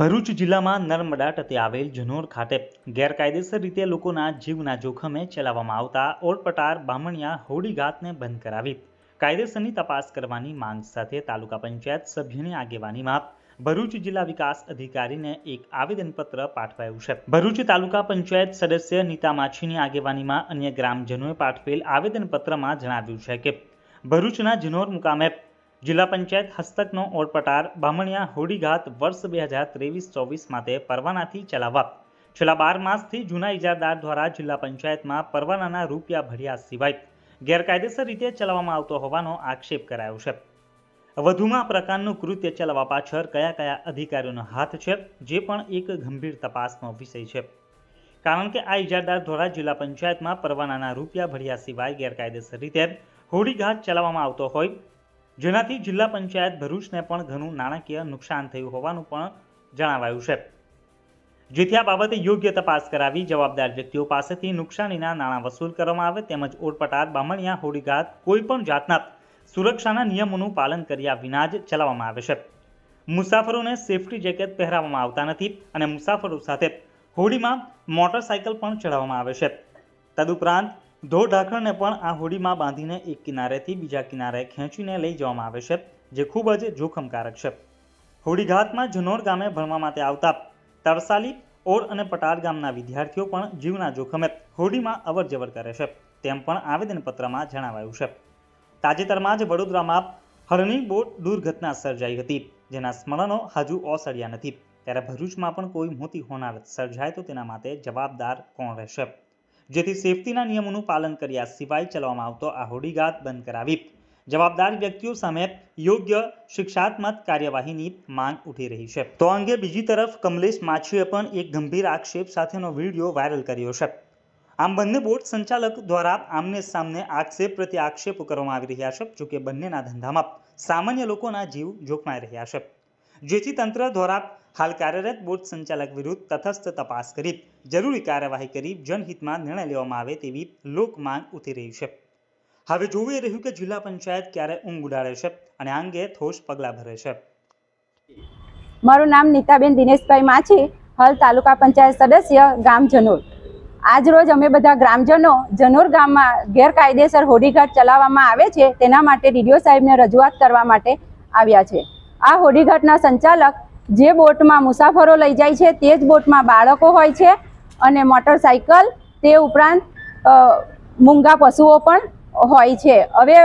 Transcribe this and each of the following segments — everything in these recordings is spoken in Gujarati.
ભરૂચ જિલ્લામાં નર્મદા તટે આવેલ જનોર ખાતે ગેરકાયદેસર રીતે લોકોના જીવના જોખમે ચલાવવામાં આવતા ઓરપટાર બામણિયા હોડીઘાતને બંધ કરાવી કાયદેસરની તપાસ કરવાની માંગ સાથે તાલુકા પંચાયત સભ્યની આગેવાનીમાં ભરૂચ જિલ્લા વિકાસ અધિકારીને એક આવેદનપત્ર પાઠવાયું છે. ભરૂચ તાલુકા પંચાયત સદસ્ય નીતા માછીની આગેવાનીમાં અન્ય ગ્રામજનોએ પાઠવેલ આવેદનપત્રમાં જણાવ્યું છે કે ભરૂચના જનોર મુકામે જિલ્લા પંચાયત હસ્તકનો ઓરપટાર બામણિયા હોડીઘાત વર્ષ બે હજાર ત્રેવીસ ચોવીસ માટે પરવાનાથી ચલાવવા. છેલ્લા બાર માસથી જૂના ઇજારદાર દ્વારા જિલ્લા પંચાયતમાં પરવાનાના રૂપિયા ભર્યા સિવાય ગેરકાયદેસર રીતે ચલાવવામાં આવતો હોવાનો આક્ષેપ કરાયો છે. વધુમાં પ્રકારનું કૃત્ય ચલાવવા પાછળ કયા કયા અધિકારીઓનો હાથ છે, જે પણ એક ગંભીર તપાસનો વિષય છે. કારણ કે આ ઇજારદાર દ્વારા જિલ્લા પંચાયતમાં પરવાનાના રૂપિયા ભર્યા સિવાય ગેરકાયદેસર રીતે હોડીઘાટ ચલાવવામાં આવતો હોય જેનાથી જિલ્લા પંચાયત ભરૂચને પણ ઘણું નાણાકીય નુકસાન થયું હોવાનું પણ જણાવાયું છે. જેથી આ બાબતે યોગ્ય તપાસ કરાવી જવાબદાર વ્યક્તિઓ પાસેથી નુકસાનીના નાણાં વસૂલ કરવામાં આવે તેમજ ઓરપટાર બામણિયા હોડીઘાત કોઈપણ જાતના સુરક્ષાના નિયમોનું પાલન કર્યા વિના જ ચલાવવામાં આવે છે. મુસાફરોને સેફટી જેકેટ પહેરાવવામાં આવતા નથી અને મુસાફરો સાથે હોડીમાં મોટરસાયકલ પણ ચડાવવામાં આવે છે. તદુપરાંત ઢોર ઢાંકણને પણ આ હોડીમાં બાંધીને એક કિનારેથી બીજા કિનારે ખેંચીને લઈ જવામાં આવે છે, જે ખૂબ જ જોખમકારક છે. હોડીઘાટમાં જનોર ગામે ભણવા માટે આવતા તરસાલી, ઓર અને પટાર ગામના વિદ્યાર્થીઓ પણ જીવના જોખમે હોડીમાં અવરજવર કરે છે, તેમ પણ આવેદનપત્રમાં જણાવાયું છે. તાજેતરમાં જ વડોદરામાં હરણી બોટ દુર્ઘટના સર્જાઈ હતી, જેના સ્મરણો હજુ ઓસર્યા નથી. ત્યારે ભરૂચમાં પણ કોઈ મોટી હોનારત સર્જાય તો તેના માટે જવાબદાર કોણ રહેશે? જેથી સેફટીના નિયમોનું પાલન કર્યા સિવાય ચલાવવામાં આવતો આ હોડીઘાટ બંધ કરાવી. જવાબદાર વ્યક્તિઓ સામે યોગ્ય શિક્ષાત્મક કાર્યવાહીની માંગ ઉઠી રહી છે. તો અંગે બીજી તરફ કમલેશ માછીએ પણ એક ગંભીર આક્ષેપ સાથેનો વીડિયો વાયરલ કર્યો છે. આમ બંને બોટ સંચાલક દ્વારા આમને સામને આક્ષેપ પ્રત્યે આક્ષેપો કરવામાં આવી રહ્યા છે, જોકે બંનેના ધંધામાં સામાન્ય લોકોના જીવ જોખમાઈ રહ્યા છે. જેથી તંત્ર દ્વારા હાલ કાર્યરત બોટ સંચાલક વિરુદ્ધ તથસ્થ તપાસ કરી જરૂરી કાર્યવાહી કરી જનહિતમાં નિર્ણય લેવામાં આવે તેવી લોક માંગ ઉઠી રહી છે. હવે જોવું એ રહ્યું કે જિલ્લા પંચાયત ક્યારે ઊંઘ ઉડાડે છે અને આ અંગે ઠોસ પગલાં ભરે છે. મારું નામ નીતાબેન દિનેશભાઈ માછી, હાલ તાલુકા પંચાયત સદસ્ય, ગામ જનોર. આજ રોજ અમે બધા ગ્રામજનો જનોર ગામમાં ગેરકાયદેસર હોડીઘાટ ચલાવવામાં આવે છે, તેના માટે ડીડીઓ સાહેબને રજૂઆત કરવા માટે આવ્યા છે. આ હોડીઘાટના સંચાલક જે બોટમાં મુસાફરો લઈ જાય છે તે જ બોટમાં બાળકો હોય છે અને મોટરસાયકલ તે ઉપરાંત મૂંગા પશુઓ પણ હોય છે. હવે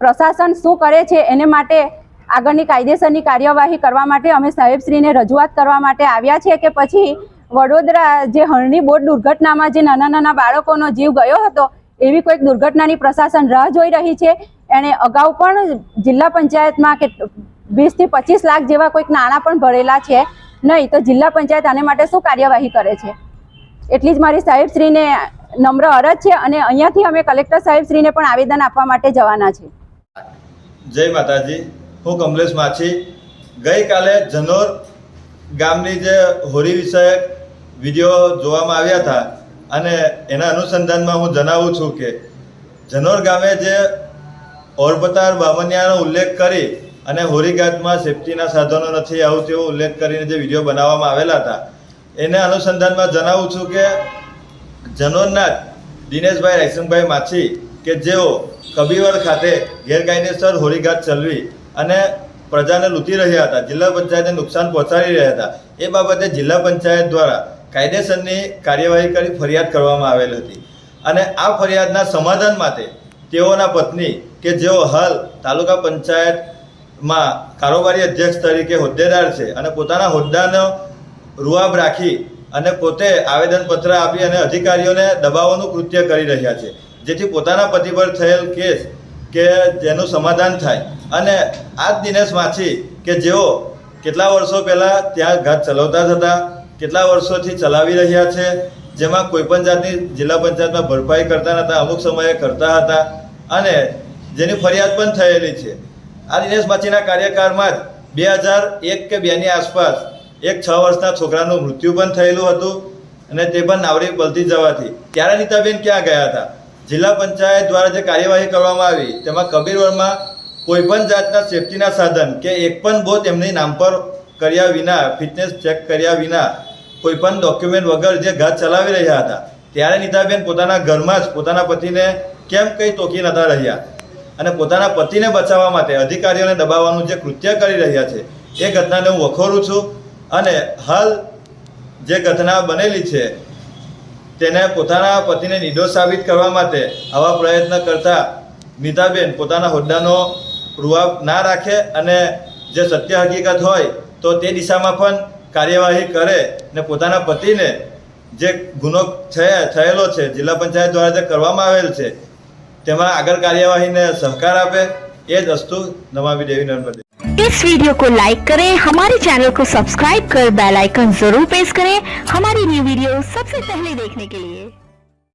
પ્રશાસન શું કરે છે એને માટે આગળની કાયદેસરની કાર્યવાહી કરવા માટે અમે સાહેબશ્રીને રજૂઆત કરવા માટે આવ્યા છે કે પછી વડોદરા જે હરણી બોટ દુર્ઘટનામાં જે નાના નાના બાળકોનો જીવ ગયો હતો એવી કોઈક દુર્ઘટનાની પ્રશાસન રાહ જોઈ રહી છે. એણે અગાઉ પણ જિલ્લા પંચાયતમાં કે વીસથી પચીસ લાખ જેવા કોઈક નાણાં પણ ભરેલા છે. નહીં, તો જિલ્લા પંચાયત આને માટે શું કાર્યવાહી કરે છે? એટલી જ મારી સાહેબશ્રીને નમ્ર અરજ છે અને અહીંયાથી અમે કલેક્ટર સાહેબશ્રીને પણ આવેદન આપવા માટે જવાના છે. જય માતાજી. હું કમલેશ માછી. ગઈકાલે જનોર ગામની જે હોળી વિષયક વીડિયો જોવામાં આવ્યા હતા અને એના અનુસંધાનમાં હું જણાવું છું કે જનોર ગામે જે ઓરપતાર બામનિયાનો ઉલ્લેખ કરી અને હોરીઘાટમાં સેફટીના સાધનો નથી આવું તેવો ઉલ્લેખ કરીને જે વીડિયો બનાવવામાં આવેલા હતા, એને અનુસંધાનમાં જણાવું છું કે જનોરના દિનેશભાઈ, રાયસંગભાઈ માછી કે જેઓ કબીવર ખાતે ગેરકાયદેસર હોરીઘાટ ચલવી અને પ્રજાને લૂંટી રહ્યા હતા, જિલ્લા પંચાયતને નુકસાન પહોંચાડી રહ્યા હતા, એ બાબતે જિલ્લા પંચાયત દ્વારા કાયદેસરની કાર્યવાહી કરી ફરિયાદ કરવામાં આવેલ હતી. અને આ ફરિયાદના સમાધાન માટે તેઓના પત્ની કે જેઓ હાલ તાલુકા પંચાયતમાં કારોબારી અધ્યક્ષ તરીકે હોદ્દેદાર છે અને પોતાના હોદ્દાનો રૂઆબ રાખી અને પોતે આવેદનપત્ર આપી અને અધિકારીઓને દબાવવાનું કૃત્ય કરી રહ્યા છે. જેથી પોતાના પતિ પર થયેલ કેસ કે જેનું સમાધાન થાય. અને આ જ દિનેશ માછી કે જેઓ કેટલા વર્ષો પહેલાં ત્યાં ઘાટ ચલાવતા હતા, કેટલા વર્ષોથી ચલાવી રહ્યા છે, જેમાં કોઈપણ જાતની જિલ્લા પંચાયતમાં ભરપાઈ કરતા નહોતા અમુક સમયે કરતા હતા અને જેની ફરિયાદ પણ થયેલી છે. આ દિનેશ માછીના કાર્યકાળમાં જ બે હજાર એક કે બેની આસપાસ એક છ વર્ષના છોકરાનું મૃત્યુ પણ થયેલું હતું અને તે પણ નાવડી પલટી જવાથી. ત્યારે નીતાબેન ક્યાં ગયા હતા? જિલ્લા પંચાયત દ્વારા જે કાર્યવાહી કરવામાં આવી, તેમાં કબીરવરમાં કોઈ પણ જાતના સેફટીના સાધન કે એક પણ બોટ એમની નામ પર કર્યા વિના, ફિટનેસ ચેક કર્યા વિના કોઈ પણ ડોક્યુમેન્ટ વગર જે ઘાત ચલાવી રહ્યા હતા. ત્યારે નીતાબેન પોતાના ઘરમાં જ પોતાના પતિને કેમ કંઈ ટોકી નતા રહ્યા. અને પોતાના પતિને બચાવવા માટે અધિકારીઓને દબાવવાનું જે કૃત્ય કરી રહ્યા છે, એ ઘટનાને હું વખોરું છું અને હાલ જે ઘટના બનેલી છે, તેને પોતાના પતિને નિર્દોષ સાબિત કરવા માટે આવા પ્રયત્ન કરતા નીતાબેન પોતાના હોદ્દાનો રૂઆબ ના રાખે અને જે સત્ય હકીકત હોય તો તે દિશામાં પણ કાર્યવાહી કરે ને પોતાના પતિને જે ગુનો થયેલો છે, જિલ્લા પંચાયત દ્વારા જે કરવામાં આવેલ છે તેમાં આગળ કાર્યવાહીને સહકાર આપે એ જ વસ્તુ નમાવી દેવી નર્મદે इस वीडियो को लाइक करें हमारे चैनल को सब्सक्राइब कर बेल आइकन जरूर प्रेस करें हमारी न्यू वीडियो सबसे पहले देखने के लिए